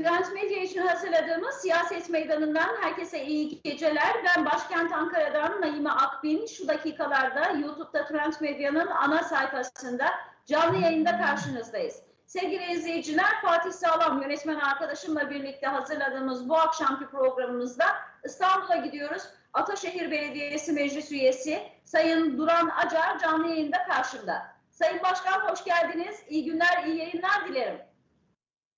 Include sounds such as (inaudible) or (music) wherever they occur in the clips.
Trend Medya için hazırladığımız siyaset meydanından herkese iyi geceler. Ben başkent Ankara'dan Naime Akbin. Şu dakikalarda YouTube'da Trend Medya'nın ana sayfasında canlı yayında karşınızdayız. Sevgili izleyiciler, Fatih Sağlam yönetmen arkadaşımla birlikte hazırladığımız bu akşamki programımızda İstanbul'a gidiyoruz. Ataşehir Belediyesi Meclis Üyesi Sayın Duran Acar canlı yayında karşımda. Sayın Başkan hoş geldiniz. İyi günler, iyi yayınlar dilerim.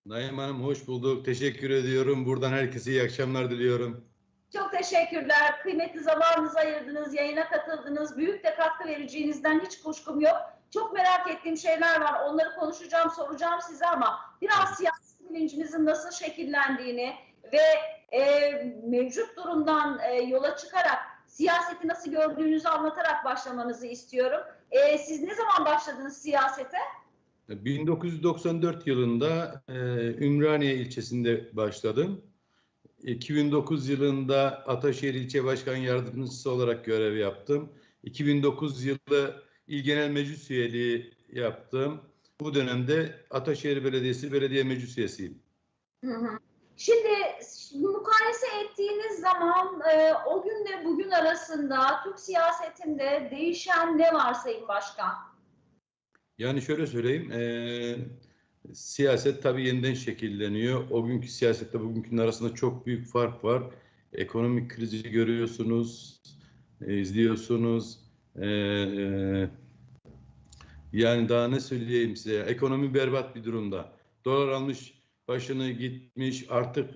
Naim Hanım hoş bulduk. Teşekkür ediyorum. Buradan herkese iyi akşamlar diliyorum. Çok teşekkürler. Kıymetli zamanınızı ayırdınız, yayına katıldınız. Büyük de katkı vereceğinizden hiç kuşkum yok. Çok merak ettiğim şeyler var. Onları konuşacağım, soracağım size ama biraz siyasi bilincinizin nasıl şekillendiğini ve e, mevcut durumdan e, yola çıkarak siyaseti nasıl gördüğünüzü anlatarak başlamanızı istiyorum. E, siz ne zaman başladınız siyasete? 1994 yılında e, Ümraniye ilçesinde başladım. 2009 yılında Ataşehir İlçe Başkan Yardımcısı olarak görev yaptım. 2009 yılı İl Genel Meclis Üyeliği yaptım. Bu dönemde Ataşehir Belediyesi Belediye Meclis Üyesiyim. Şimdi mukayese ettiğiniz zaman e, o günle bugün arasında Türk siyasetinde değişen ne var Sayın Başkan? Yani şöyle söyleyeyim, eee, siyaset tabii yeniden şekilleniyor. O günkü siyasetle bugünkünün arasında çok büyük fark var. Ekonomik krizi görüyorsunuz, e, izliyorsunuz. Eee, yani daha ne söyleyeyim size? Ekonomi berbat bir durumda. Dolar almış başını gitmiş, artık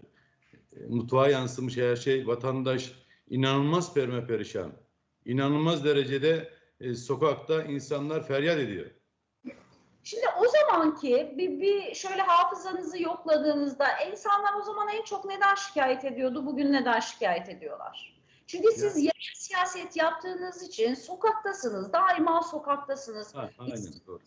e, mutfağa yansımış her şey. Vatandaş inanılmaz perme perişan. İnanılmaz derecede e, sokakta insanlar feryat ediyor. Şimdi o zamanki bir, bir şöyle hafızanızı yokladığınızda insanlar o zaman en çok neden şikayet ediyordu, bugün neden şikayet ediyorlar? Çünkü siz yerel siyaset yaptığınız için sokaktasınız, daima sokaktasınız. Ha, aynen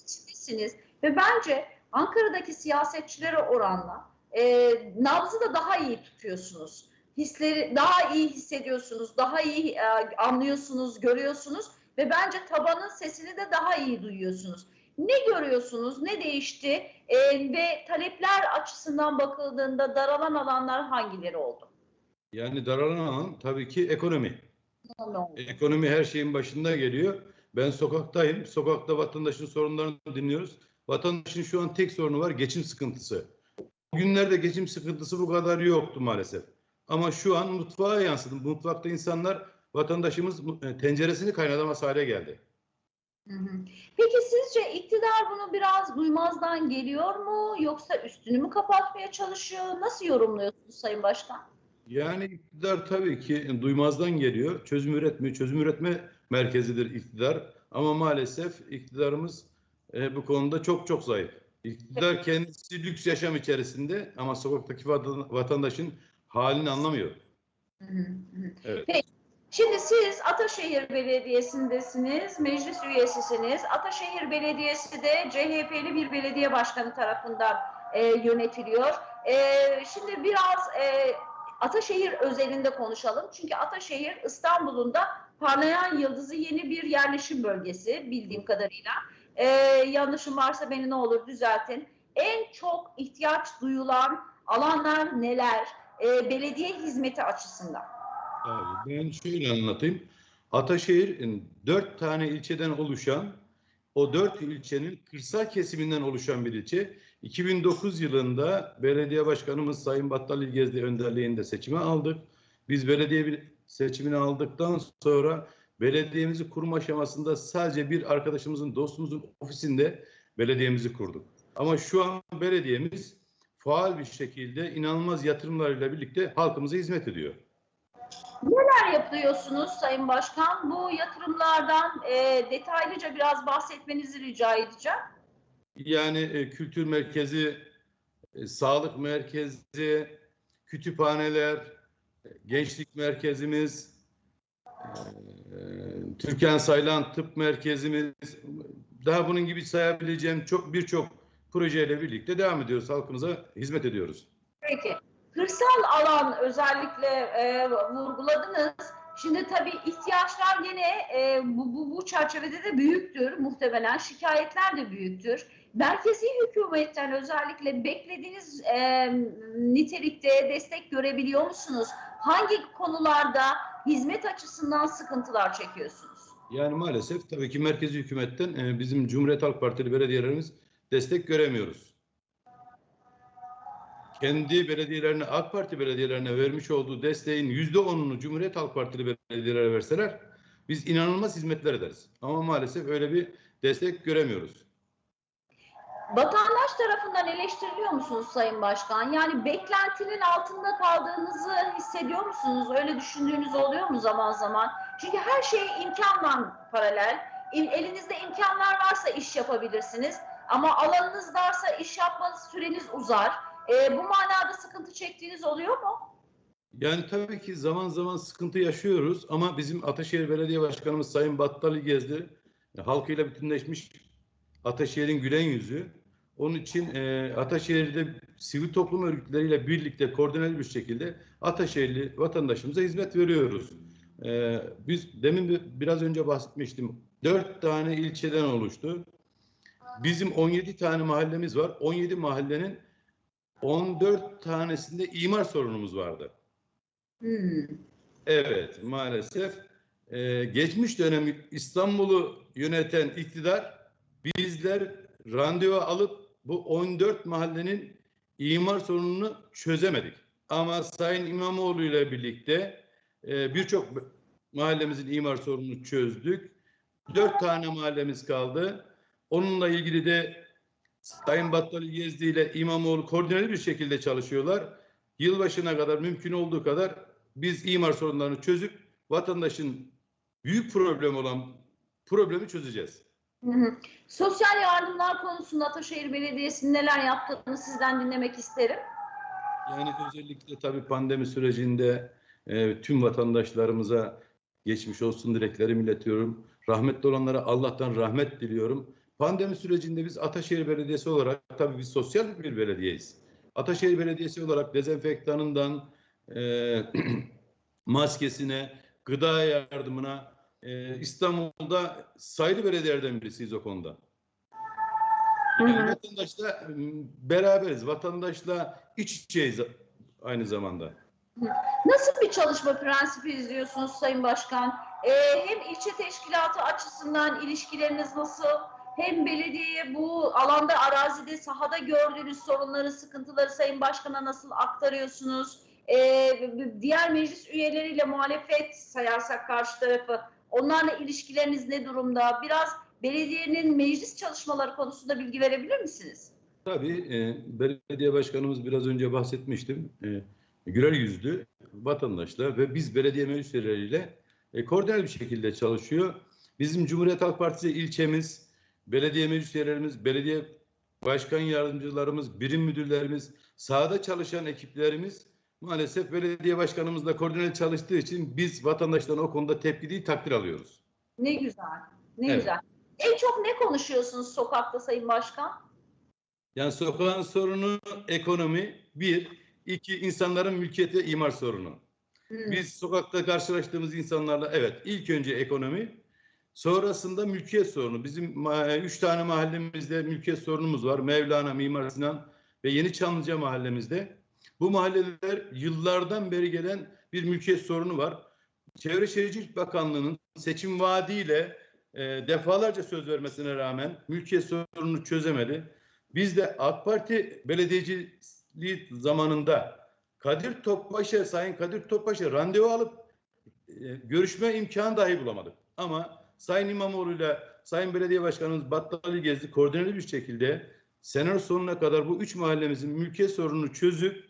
içindesiniz ve bence Ankara'daki siyasetçilere oranla e, nabzı da daha iyi tutuyorsunuz. Hisleri daha iyi hissediyorsunuz, daha iyi e, anlıyorsunuz, görüyorsunuz ve bence tabanın sesini de daha iyi duyuyorsunuz. Ne görüyorsunuz, ne değişti E, ve talepler açısından bakıldığında daralan alanlar hangileri oldu? Yani daralan alan tabii ki ekonomi. Ekonomi her şeyin başında geliyor. Ben sokaktayım. Sokakta vatandaşın sorunlarını dinliyoruz. Vatandaşın şu an tek sorunu var geçim sıkıntısı. Bugünlerde geçim sıkıntısı bu kadar yoktu maalesef. Ama şu an mutfağa yansıdı. Mutfakta insanlar vatandaşımız e, tenceresini kaynatamaz hale geldi. Peki sizce iktidar bunu biraz duymazdan geliyor mu yoksa üstünü mü kapatmaya çalışıyor? Nasıl yorumluyorsunuz Sayın Başkan? Yani iktidar tabii ki duymazdan geliyor. Çözüm üretmiyor. Çözüm üretme merkezidir iktidar. Ama maalesef iktidarımız e, bu konuda çok çok zayıf. İktidar kendisi lüks yaşam içerisinde ama sokaktaki vatan- vatandaşın halini anlamıyor. Hı hı hı. Evet. Peki. Şimdi siz Ataşehir Belediyesi'ndesiniz, meclis üyesisiniz. Ataşehir Belediyesi de CHP'li bir belediye başkanı tarafından e, yönetiliyor. E, şimdi biraz e, Ataşehir özelinde konuşalım. Çünkü Ataşehir İstanbul'un da parlayan yıldızı yeni bir yerleşim bölgesi bildiğim kadarıyla. E, yanlışım varsa beni ne olur düzeltin. En çok ihtiyaç duyulan alanlar neler? E, belediye hizmeti açısından. Ben şöyle anlatayım. Ataşehir e, dört tane ilçeden oluşan, o dört ilçenin kırsal kesiminden oluşan bir ilçe. 2009 yılında belediye başkanımız Sayın Battal İlgezdi önderliğinde seçime aldık. Biz belediye bir seçimini aldıktan sonra belediyemizi kurma aşamasında sadece bir arkadaşımızın, dostumuzun ofisinde belediyemizi kurduk. Ama şu an belediyemiz faal bir şekilde inanılmaz yatırımlarıyla birlikte halkımıza hizmet ediyor. Neler yapıyorsunuz Sayın Başkan? Bu yatırımlardan e, detaylıca biraz bahsetmenizi rica edeceğim. Yani e, kültür merkezi, e, sağlık merkezi, kütüphaneler, e, gençlik merkezimiz, e, Türkan Saylan Tıp Merkezimiz, daha bunun gibi sayabileceğim çok birçok projeyle birlikte devam ediyoruz. Halkımıza hizmet ediyoruz. Peki. Kırsal alan özellikle e, vurguladınız. Şimdi tabii ihtiyaçlar gene e, bu, bu, bu çerçevede de büyüktür muhtemelen. Şikayetler de büyüktür. merkezi hükümetten özellikle beklediğiniz e, nitelikte destek görebiliyor musunuz? Hangi konularda hizmet açısından sıkıntılar çekiyorsunuz? Yani maalesef tabii ki merkezi hükümetten e, bizim Cumhuriyet Halk Partili belediyelerimiz destek göremiyoruz. Kendi belediyelerine, AK Parti belediyelerine vermiş olduğu desteğin yüzde onunu Cumhuriyet Halk Partili belediyelere verseler biz inanılmaz hizmetler ederiz. Ama maalesef öyle bir destek göremiyoruz. Vatandaş tarafından eleştiriliyor musunuz Sayın Başkan? Yani beklentinin altında kaldığınızı hissediyor musunuz? Öyle düşündüğünüz oluyor mu zaman zaman? Çünkü her şey imkanla paralel. Elinizde imkanlar varsa iş yapabilirsiniz. Ama alanınız varsa iş yapmanız süreniz uzar. Ee, bu manada sıkıntı çektiğiniz oluyor mu? Yani tabii ki zaman zaman sıkıntı yaşıyoruz ama bizim Ataşehir Belediye Başkanımız Sayın Battali Gezdi halkıyla bütünleşmiş Ataşehir'in gülen yüzü. Onun için e, Ataşehir'de sivil toplum örgütleriyle birlikte koordineli bir şekilde Ataşehirli vatandaşımıza hizmet veriyoruz. E, biz demin bir- biraz önce bahsetmiştim. Dört tane ilçeden oluştu. Bizim 17 tane mahallemiz var. 17 mahallenin 14 tanesinde imar sorunumuz vardı. Hmm. Evet, maalesef e, geçmiş dönem İstanbul'u yöneten iktidar bizler randevu alıp bu 14 mahallenin imar sorununu çözemedik. Ama Sayın İmamoğlu ile birlikte e, birçok mahallemizin imar sorununu çözdük. Dört tane mahallemiz kaldı. Onunla ilgili de Sayın Battali Gezdi ile İmamoğlu koordineli bir şekilde çalışıyorlar. Yılbaşına kadar mümkün olduğu kadar biz imar sorunlarını çözüp vatandaşın büyük problem olan problemi çözeceğiz. Hı hı. Sosyal yardımlar konusunda Ataşehir Belediyesi'nin neler yaptığını sizden dinlemek isterim. Yani özellikle tabii pandemi sürecinde e, tüm vatandaşlarımıza geçmiş olsun dileklerimi iletiyorum. Rahmetli olanlara Allah'tan rahmet diliyorum. Pandemi sürecinde biz Ataşehir Belediyesi olarak tabii biz sosyal bir belediyeyiz. Ataşehir Belediyesi olarak dezenfektanından e, (clears throat) maskesine, gıda yardımına e, İstanbul'da sayılı belediyelerden birisiyiz o konuda. Hı hı. Yani vatandaşla m, beraberiz. Vatandaşla iç içeyiz aynı zamanda. Nasıl bir çalışma prensibi izliyorsunuz Sayın Başkan? Ee, hem ilçe teşkilatı açısından ilişkileriniz nasıl? Hem belediyeye bu alanda, arazide, sahada gördüğünüz sorunları, sıkıntıları Sayın Başkan'a nasıl aktarıyorsunuz? Ee, diğer meclis üyeleriyle muhalefet sayarsak karşı tarafı, onlarla ilişkileriniz ne durumda? Biraz belediyenin meclis çalışmaları konusunda bilgi verebilir misiniz? Tabii e, belediye başkanımız biraz önce bahsetmiştim. E, güler yüzlü vatandaşla ve biz belediye meclis üyeleriyle e, koordineli bir şekilde çalışıyor. Bizim Cumhuriyet Halk Partisi ilçemiz, belediye meclis üyelerimiz, belediye başkan yardımcılarımız, birim müdürlerimiz, sahada çalışan ekiplerimiz maalesef belediye başkanımızla koordineli çalıştığı için biz vatandaşların o konuda tepki değil takdir alıyoruz. Ne güzel, ne Evet. güzel. En çok ne konuşuyorsunuz sokakta Sayın Başkan? Yani sokağın sorunu ekonomi bir, iki insanların mülkiyeti imar sorunu. Hmm. Biz sokakta karşılaştığımız insanlarla evet ilk önce ekonomi sonrasında mülkiyet sorunu. Bizim üç tane mahallemizde mülkiyet sorunumuz var. Mevlana, Mimar Sinan ve Yeni Çamlıca mahallemizde. Bu mahalleler yıllardan beri gelen bir mülkiyet sorunu var. Çevre Şehircilik Bakanlığı'nın seçim vaadiyle e, defalarca söz vermesine rağmen mülkiyet sorununu çözemedi. Biz de AK Parti belediyeciliği zamanında Kadir Topbaş'a, Sayın Kadir Topbaş'a randevu alıp e, görüşme imkanı dahi bulamadık. Ama Sayın İmamoğlu'yla Sayın Belediye Başkanımız Battali Gezdi koordineli bir şekilde sene sonuna kadar bu üç mahallemizin mülkiyet sorununu çözüp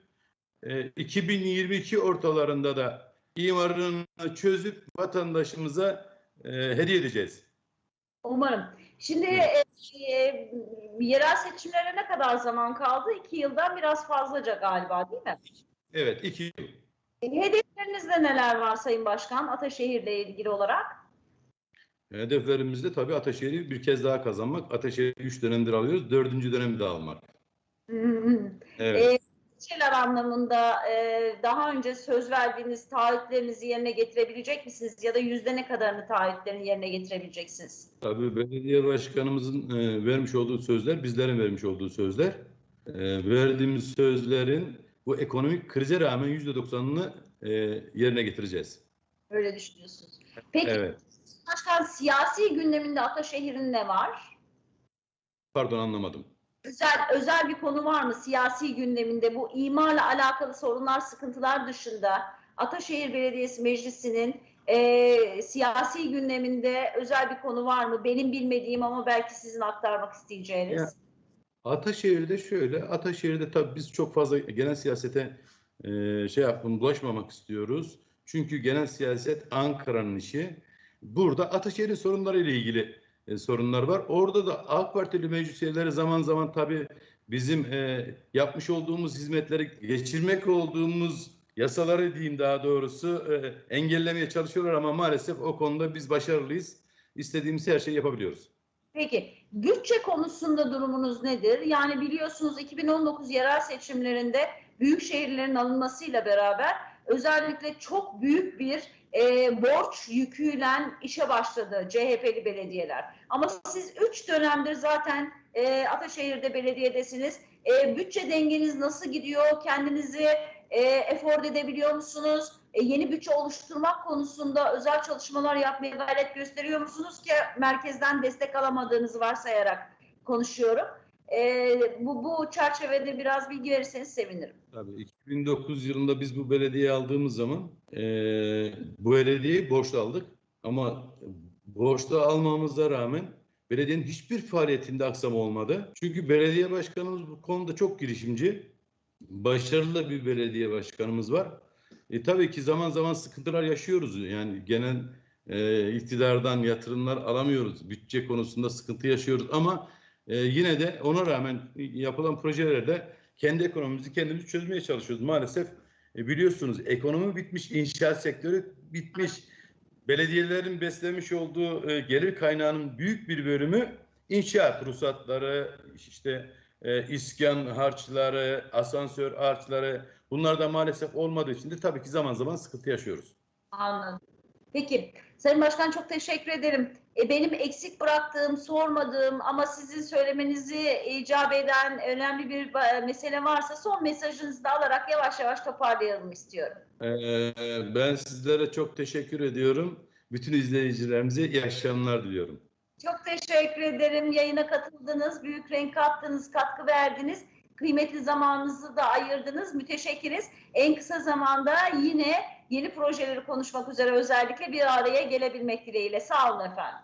e, 2022 ortalarında da imarını çözüp vatandaşımıza e, hediye edeceğiz. Umarım. Şimdi e, e, yerel seçimlere ne kadar zaman kaldı? İki yıldan biraz fazlaca galiba değil mi? Evet, iki yıl. E, Hedeflerinizde neler var Sayın Başkan Ataşehir'le ilgili olarak? Hedeflerimizde tabii Ataşehir'i bir kez daha kazanmak. Ataşehir'i üç dönemdir alıyoruz. Dördüncü dönemi de almak. Hı. Evet. E, ilçeler anlamında e, daha önce söz verdiğiniz taahhütlerinizi yerine getirebilecek misiniz? Ya da yüzde ne kadarını taahhütlerini yerine getirebileceksiniz? Tabii belediye başkanımızın e, vermiş olduğu sözler, bizlerin vermiş olduğu sözler. E, verdiğimiz sözlerin bu ekonomik krize rağmen %90'ını e, yerine getireceğiz. Öyle düşünüyorsunuz. Peki Evet. Başkan siyasi gündeminde Ataşehir'in ne var? Pardon anlamadım. Özel özel bir konu var mı siyasi gündeminde bu imarla alakalı sorunlar, sıkıntılar dışında Ataşehir Belediyesi Meclisi'nin e, siyasi gündeminde özel bir konu var mı? Benim bilmediğim ama belki sizin aktarmak isteyeceğiniz. Ya, Ataşehir'de şöyle, Ataşehir'de tabii biz çok fazla genel siyasete e, şey yapın, bulaşmamak istiyoruz. Çünkü genel siyaset Ankara'nın işi. Burada Ataşehir'in sorunlarıyla ilgili e, sorunlar var. Orada da AK Partili meclis üyeleri zaman zaman tabii bizim e, yapmış olduğumuz hizmetleri geçirmek olduğumuz yasaları diyeyim daha doğrusu e, engellemeye çalışıyorlar ama maalesef o konuda biz başarılıyız. İstediğimiz her şeyi yapabiliyoruz. Peki bütçe konusunda durumunuz nedir? Yani biliyorsunuz 2019 yerel seçimlerinde büyük şehirlerin alınmasıyla beraber özellikle çok büyük bir e, borç yüküyle işe başladı CHP'li belediyeler. Ama siz 3 dönemdir zaten e, Ataşehir'de belediyedesiniz. E, bütçe dengeniz nasıl gidiyor? Kendinizi e, efor edebiliyor musunuz? E, yeni bütçe oluşturmak konusunda özel çalışmalar yapmaya gayret gösteriyor musunuz ki merkezden destek alamadığınızı varsayarak konuşuyorum. E, bu, bu çerçevede biraz bilgi verirseniz sevinirim. Tabii 2009 yılında biz bu belediyeyi aldığımız zaman eee bu belediyeyi borçlu aldık. Ama borçlu almamıza rağmen belediyenin hiçbir faaliyetinde aksama olmadı. Çünkü belediye başkanımız bu konuda çok girişimci. Başarılı bir belediye başkanımız var. E, tabii ki zaman zaman sıkıntılar yaşıyoruz. Yani genel e, iktidardan yatırımlar alamıyoruz. Bütçe konusunda sıkıntı yaşıyoruz ama e, yine de ona rağmen yapılan projelerde kendi ekonomimizi kendimiz çözmeye çalışıyoruz. Maalesef e, biliyorsunuz ekonomi bitmiş, inşaat sektörü bitmiş. Belediyelerin beslemiş olduğu e, gelir kaynağının büyük bir bölümü inşaat ruhsatları, işte e, iskan harçları, asansör harçları bunlar da maalesef olmadığı için de tabii ki zaman zaman sıkıntı yaşıyoruz. Anladım. Peki Sayın Başkan çok teşekkür ederim. E, benim eksik bıraktığım, sormadığım ama sizin söylemenizi icap eden önemli bir ba- mesele varsa son mesajınızı da alarak yavaş yavaş toparlayalım istiyorum. Ee, ben sizlere çok teşekkür ediyorum. Bütün izleyicilerimize iyi akşamlar diliyorum. Çok teşekkür ederim. Yayına katıldınız, büyük renk kattınız, katkı verdiniz. Kıymetli zamanınızı da ayırdınız. Müteşekkiriz. En kısa zamanda yine yeni projeleri konuşmak üzere özellikle bir araya gelebilmek dileğiyle. Sağ olun efendim.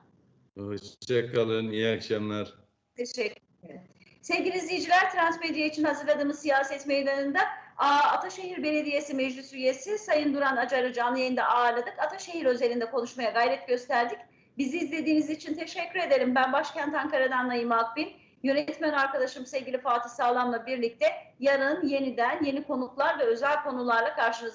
Hoşçakalın, iyi akşamlar. Teşekkür ederim. Sevgili izleyiciler, Transmedya için hazırladığımız siyaset meydanında Ataşehir Belediyesi Meclis Üyesi Sayın Duran Acar'ı canlı yayında ağırladık. Ataşehir özelinde konuşmaya gayret gösterdik. Bizi izlediğiniz için teşekkür ederim. Ben Başkent Ankara'dan Naim Akbin. Yönetmen arkadaşım sevgili Fatih Sağlam'la birlikte yarın yeniden yeni konuklar ve özel konularla karşınızda